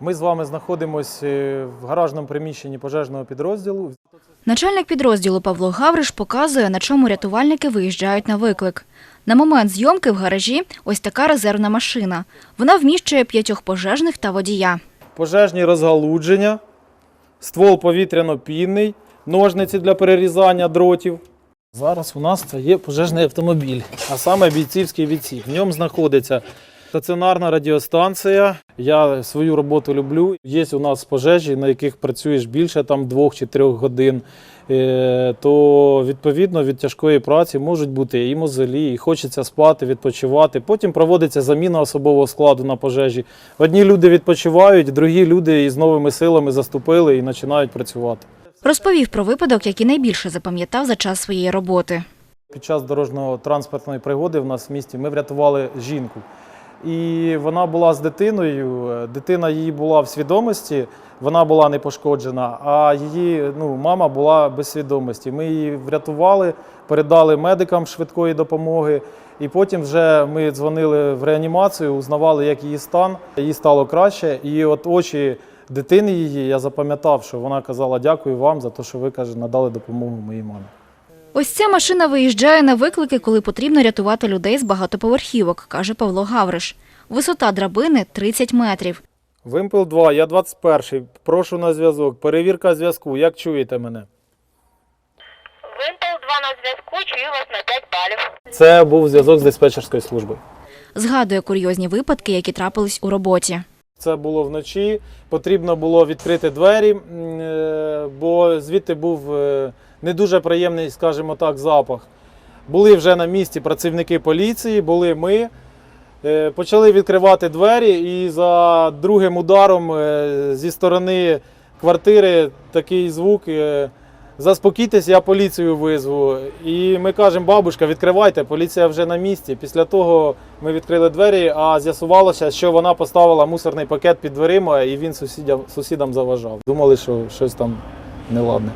Ми з вами знаходимося в гаражному приміщенні пожежного підрозділу. Начальник підрозділу Павло Гавриш показує, на чому рятувальники виїжджають на виклик. На момент зйомки в гаражі ось така резервна машина. Вона вміщує п'ятьох пожежних та водія. Пожежні розгалудження, ствол повітряно-пінний, ножниці для перерізання дротів. Зараз у нас це є пожежний автомобіль, а саме бійцівський відсік. В ньому знаходиться стаціонарна радіостанція. Я свою роботу люблю. Є у нас пожежі, на яких працюєш більше там двох чи трьох годин. Е, То відповідно від тяжкої праці можуть бути і мозолі, і хочеться спати, відпочивати. Потім проводиться заміна особового складу на пожежі. Одні люди відпочивають, другі люди із новими силами заступили і починають працювати. Розповів про випадок, який найбільше запам'ятав за час своєї роботи. Під час дорожньо транспортної пригоди в нас в місті ми врятували жінку. І вона була з дитиною. Дитина її була в свідомості, вона була не пошкоджена, а її ну, мама була без свідомості. Ми її врятували, передали медикам швидкої допомоги. І потім вже ми дзвонили в реанімацію, узнавали, як її стан. Їй стало краще. І от очі дитини її я запам'ятав, що вона казала дякую вам за те, що ви каже, надали допомогу моїй мамі. Ось ця машина виїжджає на виклики, коли потрібно рятувати людей з багатоповерхівок, каже Павло Гавриш. Висота драбини 30 метрів. Вимпел 2, я 21-й. Прошу на зв'язок. Перевірка зв'язку. Як чуєте мене? Вимпел 2 на зв'язку, чую вас на 5 балів. Це був зв'язок з диспетчерської служби. Згадує курйозні випадки, які трапились у роботі. Це було вночі. Потрібно було відкрити двері, е, бо звідти був е, не дуже приємний, скажімо так, запах. Були вже на місці працівники поліції, були ми. Е, Почали відкривати двері, і за другим ударом е, зі сторони квартири такий звук. е, Заспокійтесь, я поліцію визву. І ми кажемо, бабушка, відкривайте, поліція вже на місці. Після того ми відкрили двері, а з'ясувалося, що вона поставила мусорний пакет під дверима і він сусідям, сусідам заважав. Думали, що щось там неладне.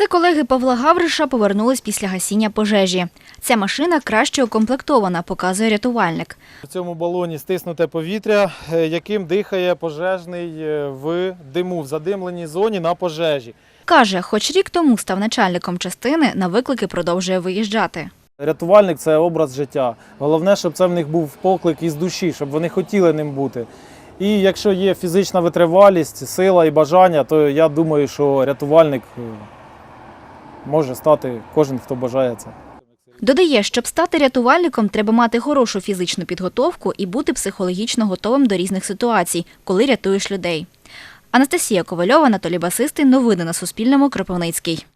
Це колеги Павла Гавриша повернулись після гасіння пожежі. Ця машина краще укомплектована, показує рятувальник. В цьому балоні стиснуте повітря, е, яким дихає пожежний е, в диму, в задимленій зоні на пожежі. Каже, хоч рік тому став начальником частини, на виклики продовжує виїжджати. Рятувальник це образ життя. Головне, щоб це в них був поклик із душі, щоб вони хотіли ним бути. І якщо є фізична витривалість, сила і бажання, то я думаю, що рятувальник е, може стати кожен, хто бажає це. Додає, щоб стати рятувальником, треба мати хорошу фізичну підготовку і бути психологічно готовим до різних ситуацій, коли рятуєш людей. Анастасія Ковальова, Анатолій Басистий. Новини на Суспільному. Кропивницький.